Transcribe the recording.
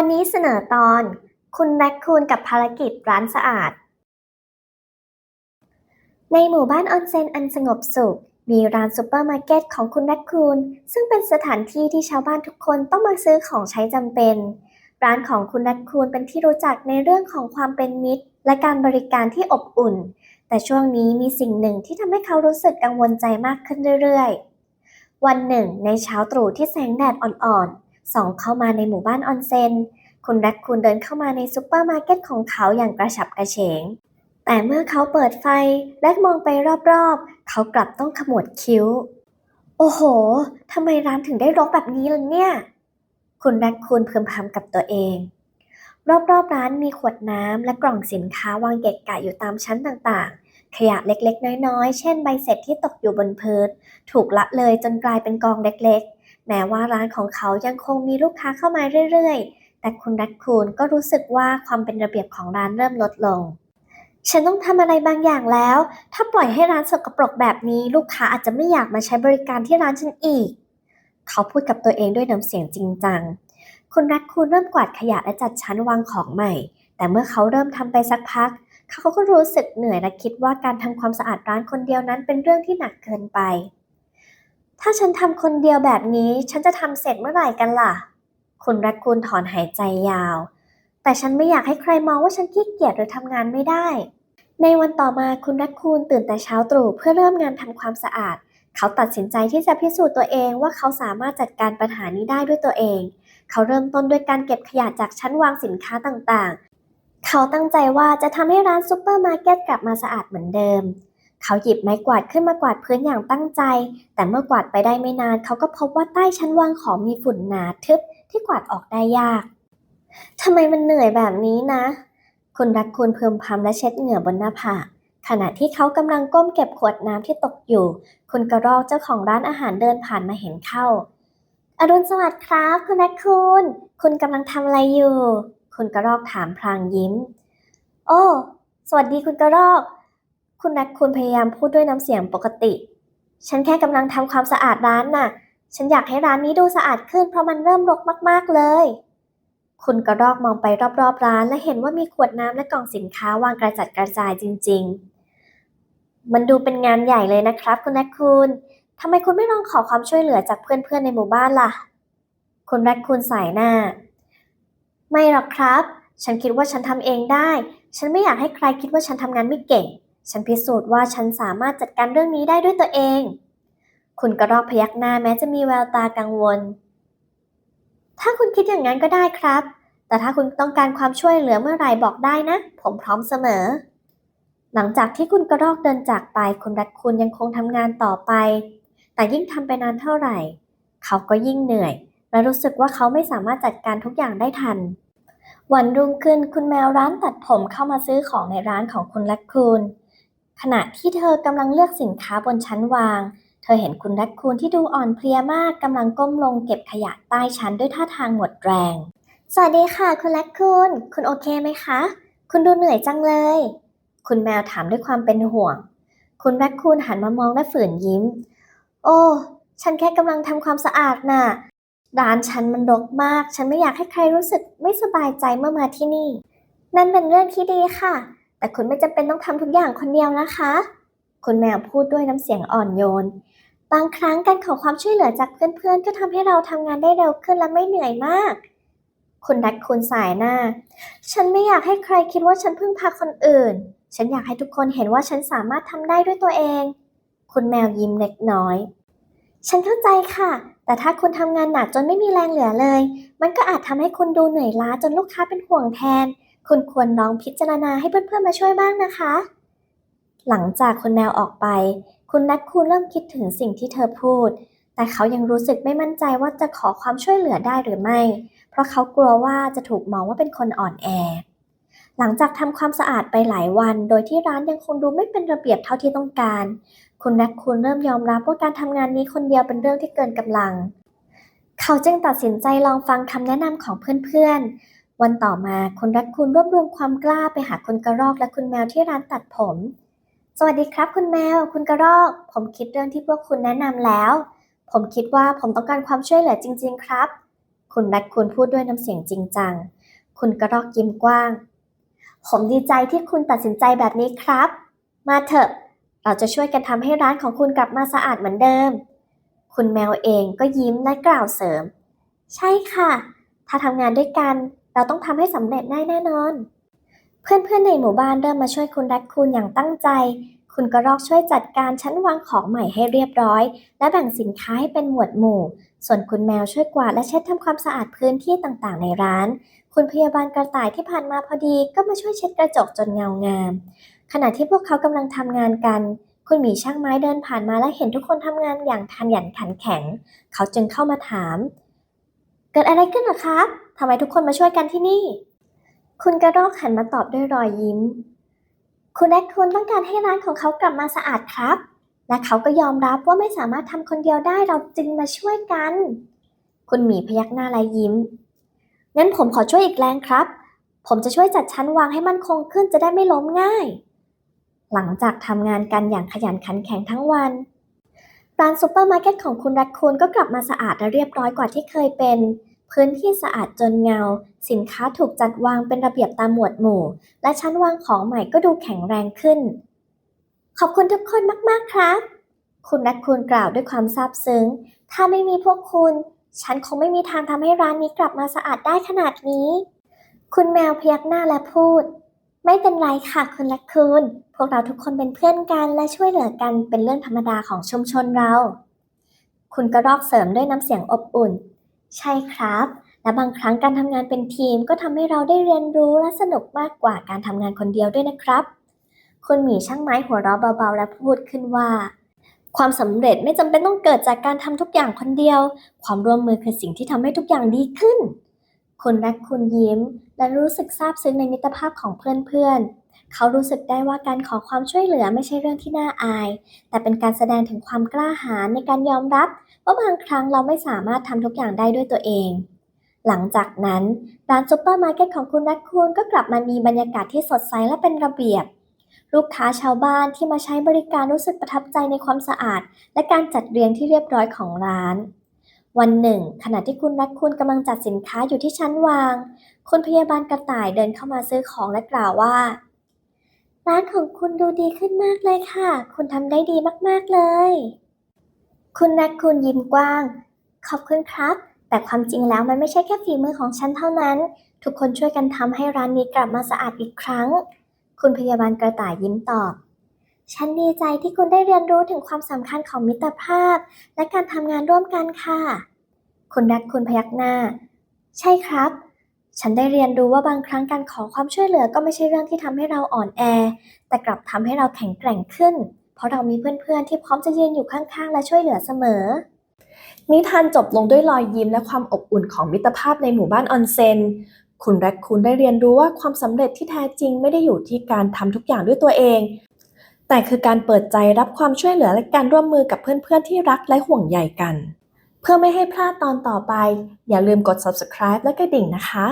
วันนี้เสนอตอน คุณแรคคูนกับภารกิจร้านสะอาด ในหมู่บ้านออนเซนอันสงบสุข มีร้านซูเปอร์มาร์เก็ตของคุณแรคคูนซึ่งเป็นสถานที่ที่ชาวบ้านทุกคนต้องมาซื้อของใช้จำเป็น ร้านของคุณแรคคูนเป็นที่รู้จักในเรื่องของความเป็นมิตร และการบริการที่อบอุ่น แต่ช่วงนี้มีสิ่งหนึ่งที่ทำให้เขารู้สึกกังวลใจมากขึ้นเรื่อยๆ วันหนึ่ง ในเช้าตรู่ที่แสงแดดอ่อนๆ ส่องเข้ามาในหมู่บ้านออนเซ็น คุณแรคคูนเดินเข้ามาในซูเปอร์มาร์เก็ตของเขาอย่างกระฉับกระเฉง แต่เมื่อเขาเปิดไฟและมองไปรอบๆ เขากลับต้องขมวดคิ้ว โอ้โห ทำไมร้านถึงได้รกแบบนี้ล่ะเนี่ย คุณแรคคูนพึมพำกับตัวเอง รอบๆร้านมีขวดน้ำและกล่องสินค้าวางเกะกะอยู่ตามชั้นต่างๆ ขยะเล็กๆ น้อยๆ เช่นใบเสร็จที่ตกอยู่บนพื้นถูกละเลยจนกลายเป็นกองเล็กๆ แม้ว่าร้านของเขายังคงมีลูกค้าเข้ามาเรื่อยๆ แต่คุณแรคคูนก็รู้สึกว่าความเป็นระเบียบของร้านเริ่มลดลง ฉันต้องทำอะไรบางอย่างแล้ว ถ้าปล่อยให้ร้านสกปรกแบบนี้ ลูกค้าอาจจะไม่อยากมาใช้บริการที่ร้านฉันอีก เขาพูดกับตัวเองด้วยน้ำเสียงจริงจัง คุณแรคคูนเริ่มกวาดขยะและจัดชั้นวางของใหม่ แต่เมื่อเขาเริ่มทำไปสักพัก เขาก็รู้สึกเหนื่อยและคิดว่าการทำความสะอาดร้านคนเดียวนั้นเป็นเรื่องที่หนักเกินไป ถ้าฉันทำคนเดียวแบบนี้ฉันจะทำเสร็จเมื่อไหร่กันล่ะ คุณแรคคูนถอนหายใจยาว แต่ฉันไม่อยากให้ใครมองว่าฉันขี้เกียจหรือทำงานไม่ได้ ในวันต่อมาคุณแรคคูนตื่นแต่เช้าตรู่เพื่อเริ่มงานทำความสะอาด เขาตัดสินใจที่จะพิสูจน์ตัวเองว่าเขาสามารถจัดการปัญหานี้ได้ด้วยตัวเอง เขาเริ่มต้นด้วยการเก็บขยะจากชั้นวางสินค้าต่างๆ เขาตั้งใจว่าจะทำให้ร้านซูเปอร์มาร์เก็ตกลับมาสะอาดเหมือนเดิม เขาหยิบไม้กวาดขึ้นมากวาดพื้นอย่างตั้งใจ แต่เมื่อกวาดไปได้ไม่นาน เขาก็พบว่าใต้ชั้นวางของมีฝุ่นหนาทึบที่กวาดออกได้ยากทำไมมันเหนื่อยแบบนี้นะ คุณรักคุณเพิ่มพำและเช็ดเหงื่อบนหน้าผากขณะที่เขากำลังก้มเก็บขวดน้ำที่ตกอยู่ คุณกระรอกเจ้าของร้านอาหารเดินผ่านมาเห็นเข้า อรุณสวัสดิ์ครับ คุณรักคุณ คุณกำลังทำอะไรอยู่ คุณกระรอกถามพลางยิ้ม โอ้ สวัสดีคุณกระรอก คุณนักคุณพยายามพูดด้วยน้ำเสียงปกติ ฉันแค่กำลังทำความสะอาดร้านน่ะ ฉันอยากให้ร้านนี้ดูสะอาดขึ้นเพราะมันเริ่มรกมาก ๆ เลย คุณกระรอกมองไปรอบ ๆ ร้าน และเห็นว่ามีขวดน้ำและกล่องสินค้าวางกระจัดกระจายจริง ๆ มันดูเป็นงานใหญ่เลยนะครับ คุณแรคคูนทำไมคุณไม่ลองขอความช่วยเหลือจากเพื่อนๆในหมู่บ้านล่ะ คุณแรคคูนสายหน้า ไม่หรอกครับ ฉันคิดว่าฉันทำเองได้ ฉันไม่อยากให้ใครคิดว่าฉันทำงานไม่เก่ง ฉันพิสูจน์ว่าฉันสามารถจัดการเรื่องนี้ได้ด้วยตัวเอง คุณกระรอกพยักหน้าแม้จะมีแววตากังวล ถ้าคุณคิดอย่างนั้นก็ได้ครับ แต่ถ้าคุณต้องการความช่วยเหลือเมื่อไหร่บอกได้นะ ผมพร้อมเสมอ หลังจากที่คุณกระรอกเดินจากไป คุณรัดคุณยังคงทำงานต่อไป แต่ยิ่งทำไปนานเท่าไหร่ เขาก็ยิ่งเหนื่อย และรู้สึกว่าเขาไม่สามารถจัดการทุกอย่างได้ทันวันรุ่งขึ้นคุณแมวร้านตัดผมเข้ามาซื้อของในร้านของคุณแรคคูน ขณะที่เธอกำลังเลือกสินค้าบนชั้นวาง เธอเห็นคุณแรคคูนที่ดูอ่อนเพลียมากกำลังก้มลงเก็บขยะใต้ชั้นด้วยท่าทางหมดแรง สวัสดีค่ะ คุณแรคคูนคุณโอเคไหมคะ คุณดูเหนื่อยจังเลย คุณแมวถามด้วยความเป็นห่วง คุณแรคคูนหันมามองและฝืนยิ้ม โอ้ ฉันแค่กำลังทำความสะอาดน่ะร้านฉันมันรกมาก ฉันไม่อยากให้ใครรู้สึกไม่สบายใจเมื่อมาที่นี่ นั่นเป็นเรื่องที่ดีค่ะ แต่คุณไม่จำเป็นต้องทำทุกอย่างคนเดียวนะคะ คุณแมวพูดด้วยน้ำเสียงอ่อนโยน บางครั้งการขอความช่วยเหลือจากเพื่อนๆ ก็ทำให้เราทำงานได้เร็วขึ้นและไม่เหนื่อยมาก คุณรักคุณสายหน้า ฉันไม่อยากให้ใครคิดว่าฉันพึ่งพาคนอื่น ฉันอยากให้ทุกคนเห็นว่าฉันสามารถทำได้ด้วยตัวเอง คุณแมวยิ้มเล็กน้อย ฉันเข้าใจค่ะ แต่ถ้าคุณทำงานหนักจนไม่มีแรงเหลือเลย มันก็อาจทำให้คุณดูเหนื่อยล้าจนลูกค้าเป็นห่วงแทน คุณควรลองพิจารณาให้เพื่อนๆมาช่วยบ้างนะคะ หลังจากคุณแมวออกไป คุณนัทคูณเริ่มคิดถึงสิ่งที่เธอพูด แต่เขายังรู้สึกไม่มั่นใจว่าจะขอความช่วยเหลือได้หรือไม่ เพราะเขากลัวว่าจะถูกมองว่าเป็นคนอ่อนแอ หลังจากทำความสะอาดไปหลายวัน โดยที่ร้านยังคงดูไม่เป็นระเบียบเท่าที่ต้องการ คุณนัทคูณเริ่มยอมรับว่าการทำงานนี้คนเดียวเป็นเรื่องที่เกินกำลัง เขาจึงตัดสินใจลองฟังคำแนะนำของเพื่อนๆ วันต่อมาคุณรักคุณรวบรวมความกล้าไปหาคุณกระรอกและคุณแมวที่ร้านตัดผม สวัสดีครับ คุณแมว คุณกระรอก ผมคิดเรื่องที่พวกคุณแนะนำแล้ว ผมคิดว่าผมต้องการความช่วยเหลือจริง ๆ ครับ คุณแรคคูนพูดด้วยน้ำเสียงจริงจัง คุณกระรอกยิ้มกว้าง ผมดีใจที่คุณตัดสินใจแบบนี้ครับ มาเถอะ เราจะช่วยกันทำให้ร้านของคุณกลับมาสะอาดเหมือนเดิม คุณแมวเองก็ยิ้มและกล่าวเสริม ใช่ค่ะ ถ้าทำงานด้วยกัน เราต้องทำให้สำเร็จได้แน่นอน เพื่อนๆในหมู่บ้านเริ่มมาช่วยคุณแรคคูนอย่างตั้งใจ คุณกระรอกช่วยจัดการชั้นวางของใหม่ให้เรียบร้อย และแบ่งสินค้าให้เป็นหมวดหมู่ ส่วนคุณแมวช่วยกวาดและเช็ดทำความสะอาดพื้นที่ต่างๆ ในร้าน คุณพยาบาลกระต่ายที่ผ่านมาพอดีก็มาช่วยเช็ดกระจกจนเงางาม ขณะที่พวกเขากำลังทำงานกันคุณหมีช่างไม้เดินผ่านมาและเห็นทุกคนทำงานอย่างขยันขันแข็ง เขาจึงเข้ามาถาม เกิดอะไรขึ้นหรอครับ ทำไมทุกคนมาช่วยกันที่นี่ คุณกระรอกหันมาตอบด้วยรอยยิ้ม คุณแอคคุณต้องการให้ร้านของเขากลับมาสะอาดครับ และเขาก็ยอมรับว่าไม่สามารถทำคนเดียวได้เราจึงมาช่วยกัน คุณหมีพยักหน้าและยิ้ม งั้นผมขอช่วยอีกแรงครับ ผมจะช่วยจัดชั้นวางให้มั่นคงขึ้นจะได้ไม่ล้มง่าย หลังจากทำงานกันอย่างขยันขันแข็งทั้งวันร้านซูเปอร์มาร์เก็ตของคุณแรคคูนก็กลับมาสะอาดและเรียบร้อยกว่าที่เคยเป็น พื้นที่สะอาดจนเงา สินค้าถูกจัดวางเป็นระเบียบตามหมวดหมู่ และชั้นวางของใหม่ก็ดูแข็งแรงขึ้น ขอบคุณทุกคนมากๆครับ คุณแรคคูนกล่าวด้วยความซาบซึ้ง ถ้าไม่มีพวกคุณ ฉันคงไม่มีทางทำให้ร้านนี้กลับมาสะอาดได้ขนาดนี้ คุณแมวพยักหน้าและพูด ไม่เป็นไรค่ะคุณแรคคูนพวกเราทุกคนเป็นเพื่อนกันและช่วยเหลือกันเป็นเรื่องธรรมดาของชุมชนเรา คุณกระรอกเสริมด้วยน้ำเสียงอบอุ่น ใช่ครับ และบางครั้งการทำงานเป็นทีมก็ทำให้เราได้เรียนรู้และสนุกมากกว่าการทำงานคนเดียวด้วยนะครับ คุณหมีช่างไม้หัวเราะเบาๆและพูดขึ้นว่า ความสำเร็จไม่จำเป็นต้องเกิดจากการทำทุกอย่างคนเดียว ความร่วมมือคือสิ่งที่ทำให้ทุกอย่างดีขึ้น คุณแรคคุณยิ้ม และรู้สึกซาบซึ้งในมิตรภาพของเพื่อนๆ เขารู้สึกได้ว่าการขอความช่วยเหลือไม่ใช่เรื่องที่น่าอาย แต่เป็นการแสดงถึงความกล้าหาญในการยอมรับว่าบางครั้งเราไม่สามารถทำทุกอย่างได้ด้วยตัวเอง หลังจากนั้นร้านซูเปอร์มาร์เก็ตของคุณแรคคูนก็กลับมามีบรรยากาศที่สดใสและเป็นระเบียบ ลูกค้าชาวบ้านที่มาใช้บริการรู้สึกประทับใจในความสะอาด และการจัดเรียงที่เรียบร้อยของร้านวันหนึ่ง ขณะที่คุณแรคคูนกำลังจัดสินค้าอยู่ที่ชั้นวาง คุณพยาบาลกระต่ายเดินเข้ามาซื้อของและกล่าวว่า ร้านของคุณดูดีขึ้นมากเลยค่ะ คุณทำได้ดีมากๆเลย คุณแรคคูนยิ้มกว้าง ขอบคุณครับ แต่ความจริงแล้วมันไม่ใช่แค่ฝีมือของฉันเท่านั้น ทุกคนช่วยกันทำให้ร้านนี้กลับมาสะอาดอีกครั้ง คุณพยาบาลกระต่ายยิ้มตอบ ฉันดีใจที่คุณได้เรียนรู้ถึงความสำคัญของมิตรภาพ และการทำงานร่วมกันค่ะ คุณแรคคูนพยักหน้า ใช่ครับ ฉันได้เรียนรู้ว่าบางครั้งการขอความช่วยเหลือก็ไม่ใช่เรื่องที่ทำให้เราอ่อนแอ แต่กลับทำให้เราแข็งแกร่งขึ้น เพราะเรามีเพื่อนๆ ที่พร้อมจะยืนอยู่ข้างๆ และช่วยเหลือเสมอ นิทานจบลงด้วยรอยยิ้มและความอบอุ่นของมิตรภาพในหมู่บ้านออนเซน คุณแรคคูนได้เรียนรู้ว่าความสำเร็จที่แท้จริงไม่ได้อยู่ที่การทำทุกอย่างด้วยตัวเอง แต่คือการเปิดใจรับความช่วยเหลือและการร่วมมือกับเพื่อนๆ ที่รักและห่วงใยกันเพื่อไม่ให้พลาดตอนต่อไป อย่าลืมกด subscribe และกระดิ่งนะคะ